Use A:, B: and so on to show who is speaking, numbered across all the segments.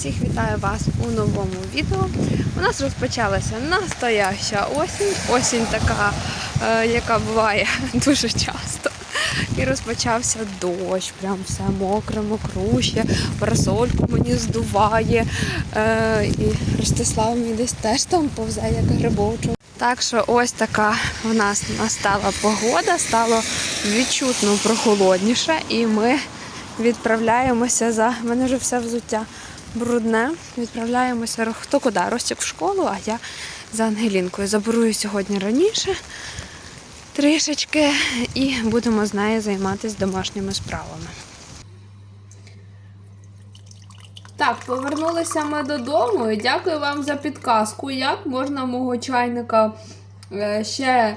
A: всіх вітаю вас у новому відео. У нас розпочалася настояща осінь. Осінь така, е, яка буває дуже часто. І розпочався дощ, прям все мокре, мокруще, парасольку мені здуває. Е, і Ростислав мій десь теж там повзе, як грибочок. Так що ось така в нас настала погода, стало відчутно прохолодніше, і ми відправляємося за мене вже все взуття брудне. Відправляємося хто куди, Ростік в школу, а я за Ангелінкою. Заберу сьогодні раніше трішечки і будемо з нею займатися домашніми справами. Так, повернулися ми додому дякую вам за підказку, як можна мого чайника е, ще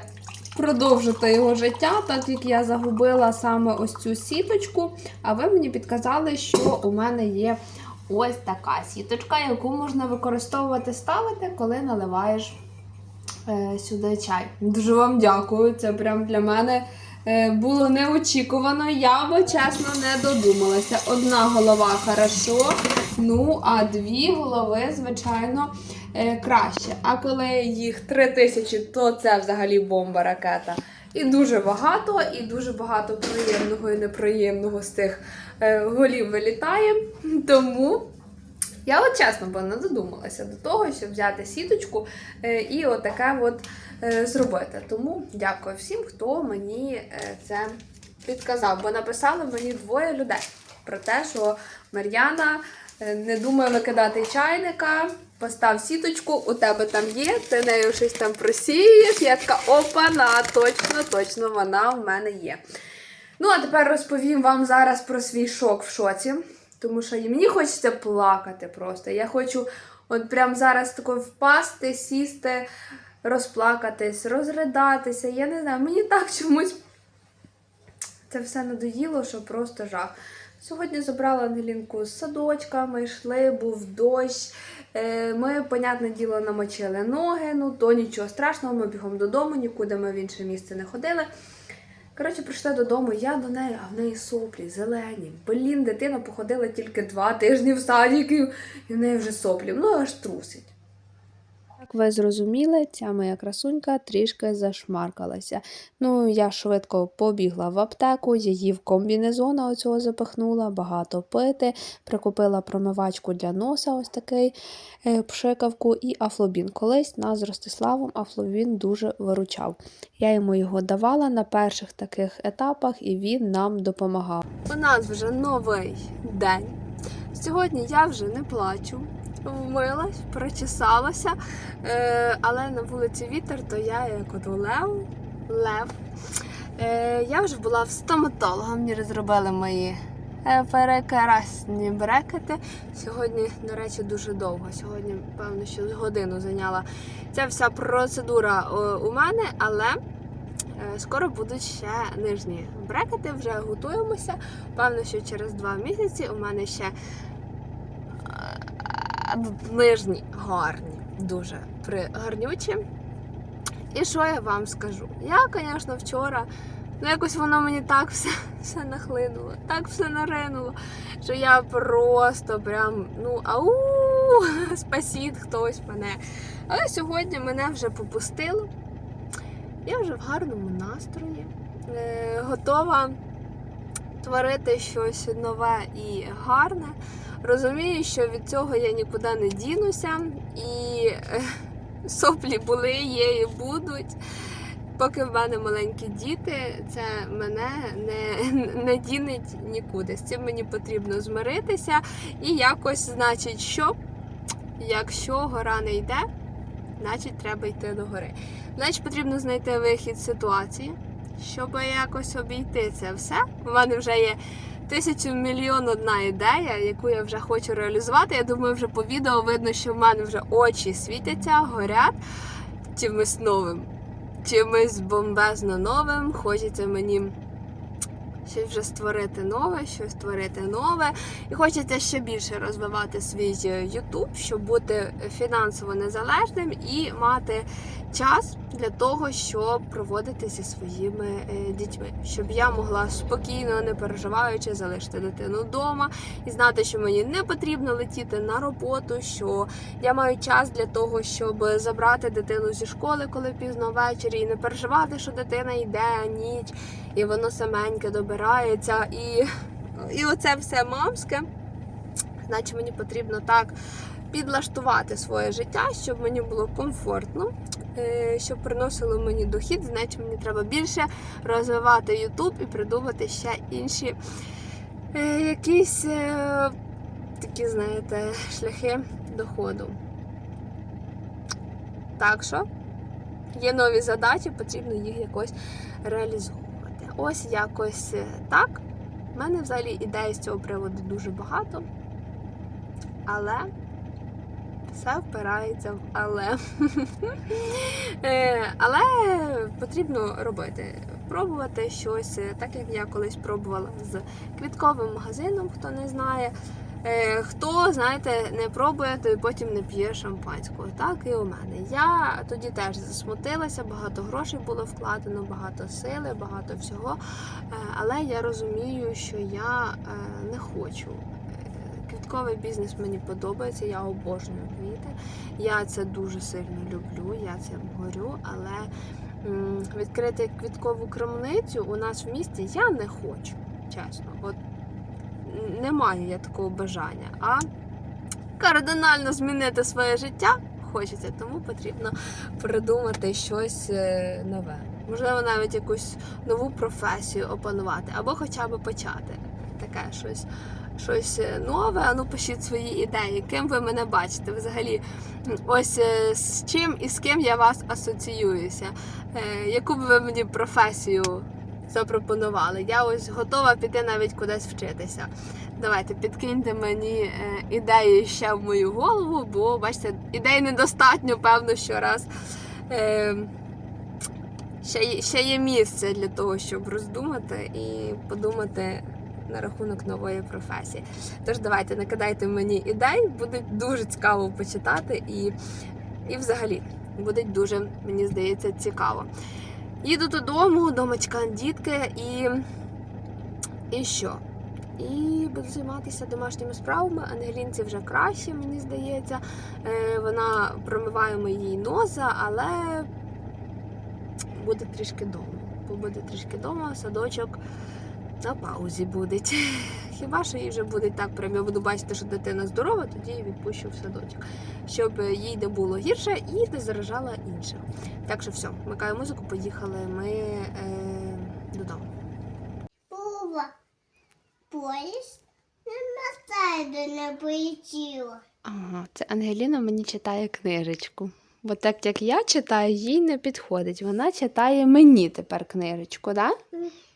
A: продовжити його життя, так як я загубила саме ось цю сіточку. А ви мені підказали, що у мене є ось така сіточка, яку можна використовувати ставити, коли наливаєш е, сюди чай. Дуже вам дякую. Це прям для мене е, було неочікувано. Я би чесно не додумалася. Одна голова хорошо, ну а дві голови, звичайно, е, краще. А коли їх три тисячі, то це взагалі бомба ракета. І дуже багато, і дуже багато приємного і неприємного з тих е, голів вилітає. Тому я от чесно бо не додумалася до того, щоб взяти сіточку е, і отаке от е, зробити. Тому дякую всім, хто мені е, це підказав, бо написали мені двоє людей про те, що Мар'яна не думає викидати чайника. Постав сіточку, у тебе там є, ти нею щось там просієш. Я така опана, точно, точно вона в мене є. Ну, а тепер розповім вам зараз про свій шок в шоці. Тому що мені хочеться плакати просто. Я хочу от прямо зараз тако впасти, сісти, розплакатись, розридатися. Я не знаю, мені так чомусь це все надоїло, що просто жах. Сьогодні забрала Ангелінку з садочка, ми йшли, був дощ. Е, Ми, понятне діло, намочили ноги, ну то нічого страшного, ми бігом додому, нікуди ми в інше місце не ходили. Коротше, прийшла додому, я до неї, а в неї соплі, зелені. Блін, дитина походила тільки два тижні в садіки, і в неї вже соплі. Ну, аж трусить. Як ви зрозуміли, ця моя красунька трішки зашмаркалася. Ну, я швидко побігла в аптеку, її в комбінезона оцього запихнула, багато пити, прикупила промивачку для носа, ось такий е, пшикавку, і афлобін. Колись нас з Ростиславом афлобін дуже виручав. Я йому його давала на перших таких етапах, і він нам допомагав. У нас вже новий день. Сьогодні я вже не плачу. Вмилась, причесалася, е, але на вулиці вітер, то я як от лев, лев. Е, я вже була в стоматолога, мені розробили мої е, прекрасні брекети. Сьогодні, до речі, дуже довго. Сьогодні, певно, що годину зайняла ця вся процедура у мене, але скоро будуть ще нижні брекети, вже готуємося. Певно, що через два місяці у мене ще нижні гарні, дуже пригарнючі. І що я вам скажу? Я, звісно, вчора, ну якось воно мені так все, все нахлинуло, так все наринуло, що я просто прям, ну, ау, спасіть хтось мене. Але сьогодні мене вже попустило. Я вже в гарному настрої, е, готова творити щось нове і гарне. Розумію, що від цього я нікуди не дінуся, і е, соплі були, є і будуть. Поки в мене маленькі діти, це мене не, не дінить нікуди. З цим мені потрібно змиритися і якось, значить, що, якщо гора не йде, значить треба йти до гори. Значить, потрібно знайти вихід з ситуації, щоб якось обійти це все. У мене вже є тисячу мільйон одна ідея, яку я вже хочу реалізувати. Я думаю, вже по відео видно, що в мене вже очі світяться, горять чимось новим, чимось бомбезно новим. Хочеться мені щось вже створити нове, щось створити нове. І хочеться ще більше розвивати свій YouTube, щоб бути фінансово незалежним і мати час для того, щоб проводити зі своїми е, дітьми, щоб я могла спокійно, не переживаючи, залишити дитину вдома і знати, що мені не потрібно летіти на роботу, що я маю час для того, щоб забрати дитину зі школи, коли пізно ввечері, і не переживати, що дитина йде ніч, і воно саменьке добирається. І, і оце все мамське. Значить, мені потрібно так підлаштувати своє життя, щоб мені було комфортно, е, щоб приносило мені дохід. Значить, мені треба більше розвивати YouTube і придумати ще інші е, якісь е, такі, знаєте, шляхи доходу. Так що є нові задачі, потрібно їх якось реалізовувати. Ось якось так. У мене взагалі ідей з цього приводу дуже багато. Але все впирається в але. Е, але потрібно робити, пробувати щось, е, так як я колись пробувала з квітковим магазином, хто не знає. Е, Хто, знаєте, не пробує, то й потім не п'є шампанського. Так і у мене. Я тоді теж засмутилася, багато грошей було вкладено, багато сили, багато всього. Але я розумію, що я не хочу. Квітковий бізнес мені подобається, я обожнюю квіти. Я це дуже сильно люблю, я цим горю, але відкрити квіткову крамницю у нас в місті я не хочу, чесно. От немає я такого бажання. А кардинально змінити своє життя хочеться, тому потрібно придумати щось е, нове. Можливо, навіть якусь нову професію опанувати, або хоча б почати таке щось. Щось е, нове, а ну пишіть свої ідеї, ким ви мене бачите взагалі. Ось е, з чим і з ким я вас асоціююся. Е, Яку б ви мені професію запропонували? Я ось готова піти навіть кудись вчитися. Давайте підкиньте мені ідеї ще в мою голову, бо бачите, ідей недостатньо, певно, щораз. Ще, є- ще є місце для того, щоб роздумати і подумати на рахунок нової професії. Тож давайте накидайте мені ідей, буде дуже цікаво почитати і, і взагалі буде дуже, мені здається, цікаво. Їду додому, дома чекають дітки і. І що? І буду займатися домашніми справами. Ангелінці вже краще, мені здається. Е, Вона промиваємо їй носа, але буде трішки вдома. Побуде трішки вдома, садочок на паузі буде. Хіба що їй вже буде так, прям я буду бачити, що дитина здорова, тоді її відпущу в садочок, щоб їй не було гірше і не заражала інших. Так що все, вмикаю музику, поїхали ми е, додому.
B: Буба, поїзд не мотає не полетіло.
A: Ага, це Ангеліна мені читає книжечку. Бо так як я читаю, їй не підходить. Вона читає мені тепер книжечку, да?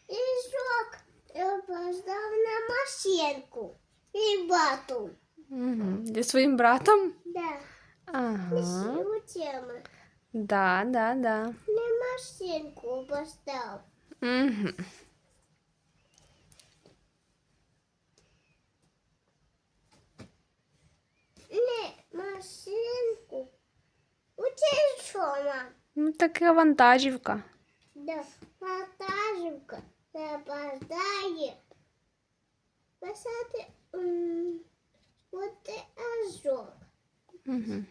B: І жок я опоздав на машинку. І бату.
A: Угу. Зі своїм братом?
B: Да,
A: Ага.
B: всі теми.
A: Да, да, да.
B: Не машинку опоздав.
A: Угу.
B: Не машинку. У тебе що, мам?
A: Ну, така вантажівка.
B: Да, вантажівка не опоздає. Писати м, от ажок.
A: Угу.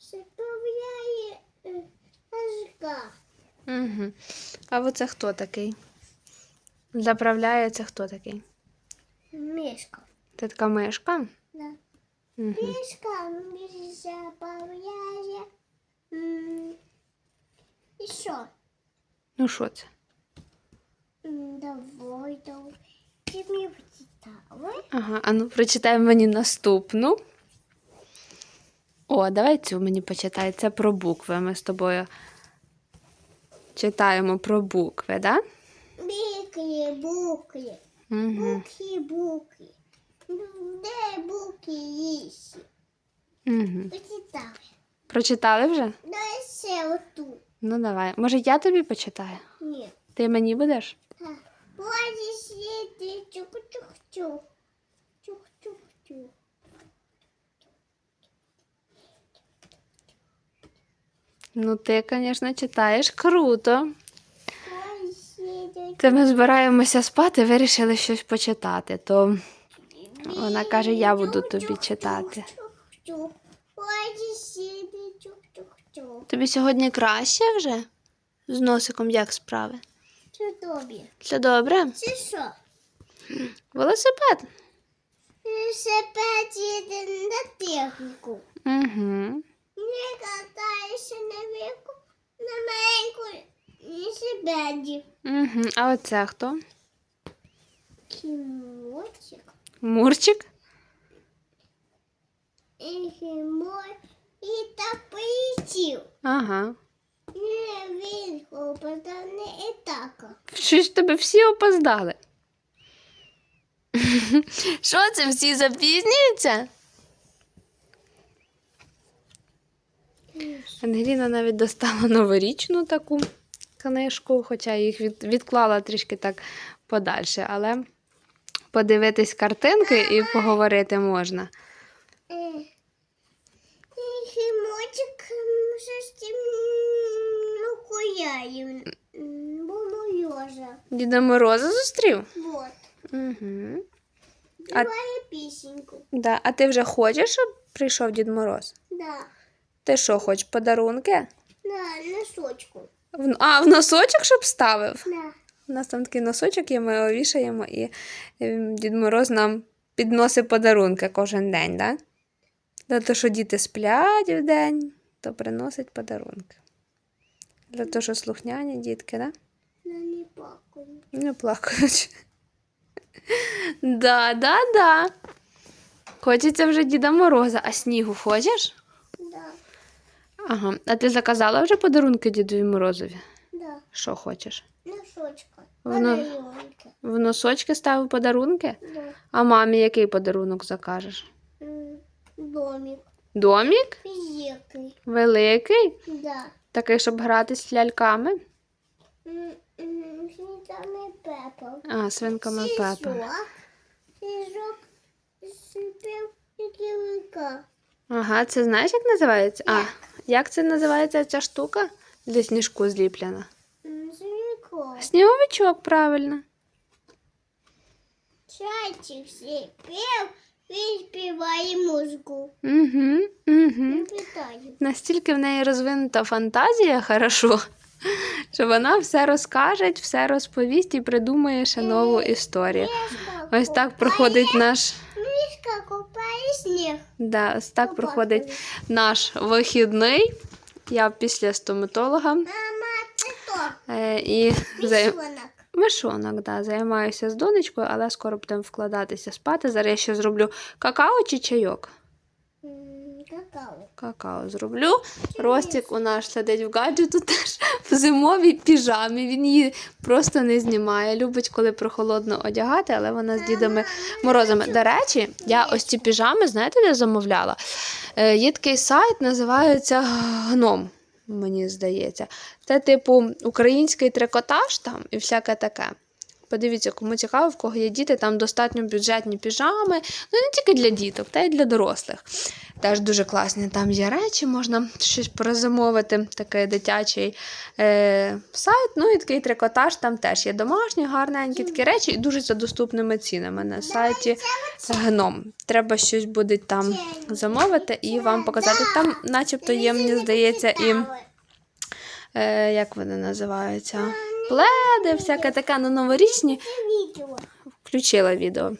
B: Заправляє е, ажка.
A: Угу. А оце хто такий? Заправляє це хто такий?
B: Мішка.
A: Це така мишка?
B: Да.
A: Угу.
B: Мішка мені заправляє. м, І що?
A: Ну що це? Ага, а ну прочитай мені наступну. О, давай цю мені почитай. Це про букви. Ми з тобою читаємо про букви, да?
B: Букли, букли.
A: Угу.
B: Буки. Ну, Де буки їсти?
A: Угу.
B: Почитали.
A: Прочитали вже?
B: Дай ще оту.
A: Ну давай. Може, я тобі почитаю?
B: Ні.
A: Ти мені будеш?
B: Боже, сіти, чук-чук-чук. Чук-чук-чук.
A: Ну, ти, звісно, читаєш круто. Це ми збираємося спати, вирішили щось почитати. То Вона каже, я буду тобі читати. Тобі сьогодні краще вже? З носиком як справи?
B: Що тобі?
A: Все добре?
B: Це що?
A: Велосипед?
B: Велосипед їде на техніку.
A: Угу.
B: Не катаєшся на віку, на маленьку велосипеді.
A: Угу. А оце хто?
B: Кімотик.
A: Мурчик?
B: І. І так полетів.
A: Ага.
B: Не він опитав не і так.
A: Щось в тебе всі опоздали. Що це всі запізнюються? Ангеліна навіть достала новорічну таку книжку, хоча їх від, відклала трішки так подальше, але подивитись картинки і поговорити можна.
B: Хімочик щось тим. Бо.
A: Діда Мороза зустрів?
B: Вот.
A: Угу. А-
B: Співає пісеньку.
A: Да. А ти вже хочеш, щоб прийшов Дід Мороз?
B: Да.
A: Ти що, хочеш подарунки?
B: На носочку.
A: В- А, в носочок, щоб ставив?
B: Да.
A: У нас там такий носочок є, ми його вішаємо, і ем, Дід Мороз нам підносить подарунки кожен день, так? Да? За те, що діти сплять в день, то приносить подарунки. За те, що слухняні дітки, так?
B: На не пакую.
A: Не плакають. Да, да, да. Хочеться вже Діда Мороза, а снігу хочеш?
B: Да.
A: Ага. А ти заказала вже подарунки Дідові Морозові?
B: Да.
A: Що хочеш?
B: Носочка.
A: Воно-
B: Подарунки.
A: В носочки ставив подарунки?
B: Да.
A: А мамі який подарунок закажеш?
B: М, Домик.
A: Домік?
B: Який.
A: Великий?
B: Да.
A: Такий, щоб гратись з ляльками?
B: М, пепа.
A: А, свинками Пепа.
B: Сіжок. Сипив кілика.
A: Ага, це знаєш, як називається? А, як це називається ця штука? Для сніжку зліплена.
B: Зніко.
A: Сніговичок, правильно.
B: Чайчик сипів. Він співає музику.
A: Угу, угу. Настільки в неї розвинута фантазія, хорошо, що вона все розкаже, все розповість і придумає ще нову історію. Ось так проходить наш. Да, ось так проходить наш вихідний. Я після стоматолога
B: Мама,
A: е, і зай... Мишонок, да, займаюся з донечкою, але скоро будемо вкладатися спати. Зараз я ще зроблю какао чи чайок.
B: Какао.
A: Какао зроблю. Ростик у нас сидить в гаджету теж в зимовій піжамі. Він її просто не знімає. Любить, коли прохолодно одягати, але вона з дідами морозами. До речі, я ось ці піжами, знаєте, де замовляла? Е, є такий сайт, називається Гном. Мені здається. Це, типу, український трикотаж там і всяке таке. Подивіться, кому цікаво, в кого є діти, там достатньо бюджетні піжами. Ну, не тільки для діток, та й для дорослих. Теж дуже класні там є речі, можна щось перезамовити, такий дитячий е, сайт. Ну і такий трикотаж там теж є домашні, гарненькі такі речі і дуже за доступними цінами на сайті Гном. Треба щось буде там замовити і вам показати. Там, начебто, є, мені здається, і е, як вони називаються? Пледи, всяке таке, ну новорічні. Включила відео.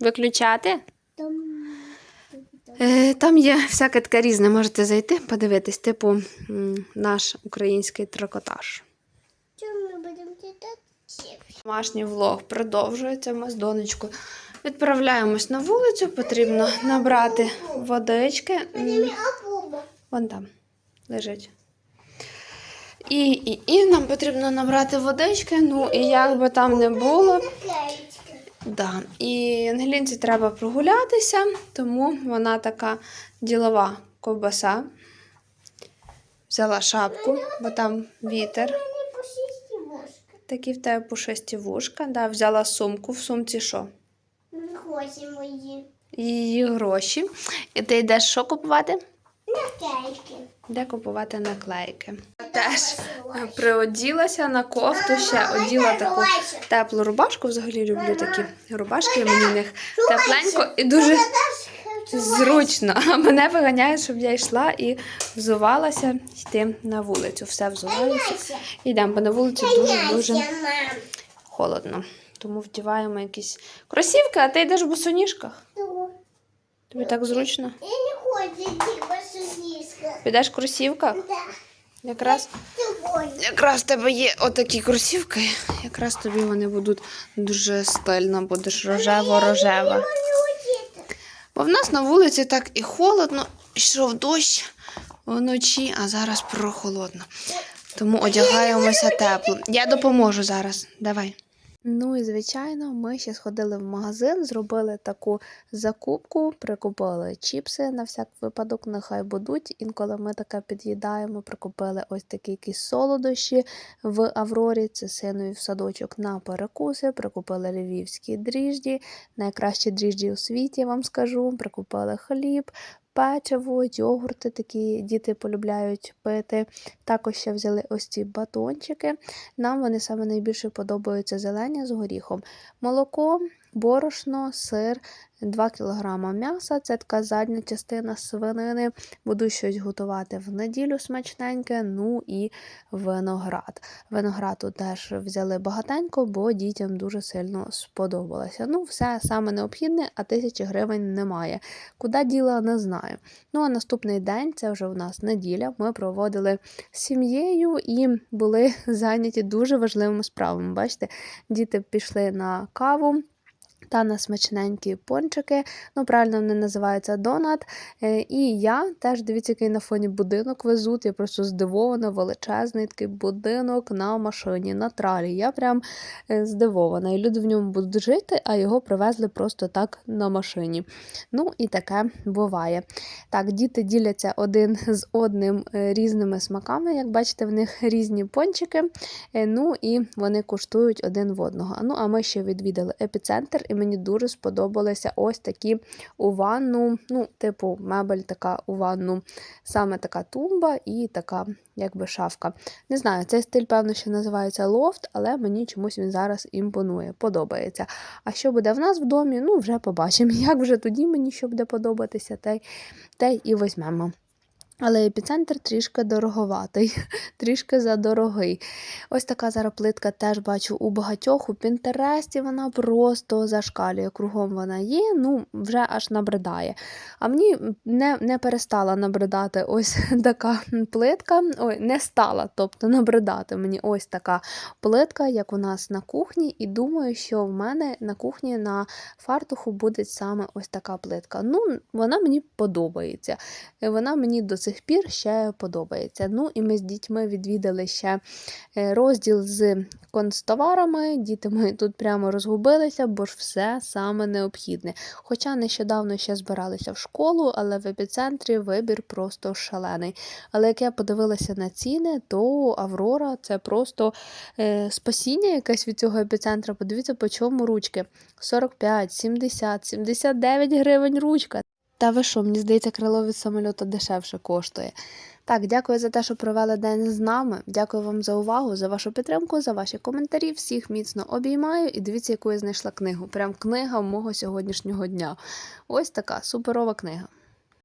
A: Виключати?
B: Там.
A: Е, є всяке таке різне, можете зайти, подивитись, типу наш український трикотаж.
B: Що ми будемо читати?
A: Домашній влог продовжується. Ми з донечкою відправляємось на вулицю. Потрібно набрати водички. Вон там лежить. І, і, і нам потрібно набрати водички. Ну і як би там не було. Да. І Ангелінці треба прогулятися, тому вона така ділова ковбаса. Взяла шапку, бо там вітер. Такі в тебе пушисті вушка. Да, взяла сумку. В сумці що?
B: Хочемо її.
A: Її гроші. І ти йдеш що купувати?
B: Наклейки.
A: Де купувати наклейки. Теж е, приоділася на кофту, ще оділа таку теплу рубашку. Взагалі люблю такі рубашки, мені в них тепленько і дуже зручно. Мене виганяють, щоб я йшла і взувалася йти на вулицю. Все взуваюся. Йдемо, бо на вулиці дуже-дуже холодно. Тому вдіваємо якісь кросівки, а ти йдеш в босоніжках. Тобі так зручно.
B: Я не хочу идти по сунишках.
A: Підеш в кросівках?
B: Да,
A: Якраз якраз в тебе є отакі кросівки. Якраз тобі вони будуть дуже стильно, будеш рожево-рожева. Бо в нас на вулиці так і холодно, йшов дощ вночі, а зараз прохолодно. Тому одягаємося тепло. Я допоможу зараз. Давай. Ну і звичайно, ми ще сходили в магазин, зробили таку закупку, прикупили чіпси на всяк випадок, нехай будуть. Інколи ми таке під'їдаємо, прикупили ось такі якісь солодощі в Аврорі. Це синові в садочок на перекуси. Прикупили львівські дріжджі, найкращі дріжджі у світі, я вам скажу. Прикупили хліб, печиво, йогурти такі діти полюбляють пити. Також ще взяли ось ці батончики. Нам вони саме найбільше подобаються зелені з горіхом. Молоко, борошно, сир, 2 кг м'яса. Це така задня частина свинини. Буду щось готувати в неділю смачненьке. Ну і виноград. Винограду теж взяли багатенько, бо дітям дуже сильно сподобалося. Ну, все саме необхідне, а тисячі гривень немає. Куди діла, не знаю. Ну а наступний день, це вже у нас неділя. Ми проводили з сім'єю і були зайняті дуже важливими справами. Бачите, діти пішли на каву. Та на смачненькі пончики, ну правильно вони називаються донат. Е, І я теж дивіться, який на фоні будинок везуть. Я просто здивована, величезний такий будинок на машині, на тралі. Я прям е, здивована. І люди в ньому будуть жити, а його привезли просто так на машині. Ну і таке буває. Так, діти діляться один з одним е, різними смаками. Як бачите, в них різні пончики. Ну і вони куштують один в одного. Ну, а ми ще відвідали епіцентр, і мені дуже сподобалися ось такі у ванну, ну, типу, мебель така у ванну, саме така тумба і така, якби шафка. Не знаю, цей стиль, певно, ще називається лофт, але мені чомусь він зараз імпонує, подобається. А що буде в нас в домі, ну, вже побачимо. Як вже тоді мені що буде подобатися, те, те і візьмемо. Але епіцентр трішки дороговатий, трішки задорогий. Ось така зараз плитка теж бачу у багатьох. У Пінтересті вона просто зашкалює. Кругом вона є, ну вже аж набридає. А мені не, не перестала набридати ось така плитка. Ой, не стала, тобто набридати мені ось така плитка, як у нас на кухні. І думаю, що в мене на кухні на фартуху буде саме ось така плитка. Ну, вона мені подобається. Вона мені до сих пір ще подобається. Ну і ми з дітьми відвідали ще е, розділ з констоварами. Діти мої тут прямо розгубилися, бо ж все саме необхідне. Хоча нещодавно ще збиралися в школу, але в епіцентрі вибір просто шалений. Але як я подивилася на ціни, то Аврора це просто е, спасіння якесь від цього епіцентра. Подивіться, по чому ручки: 45, 70, 79 гривень ручка. Та ви що, мені здається, крило від самоліта дешевше коштує. Так, дякую за те, що провели день з нами. Дякую вам за увагу, за вашу підтримку, за ваші коментарі. Всіх міцно обіймаю і дивіться, яку я знайшла книгу. Прям книга мого сьогоднішнього дня. Ось така суперова книга.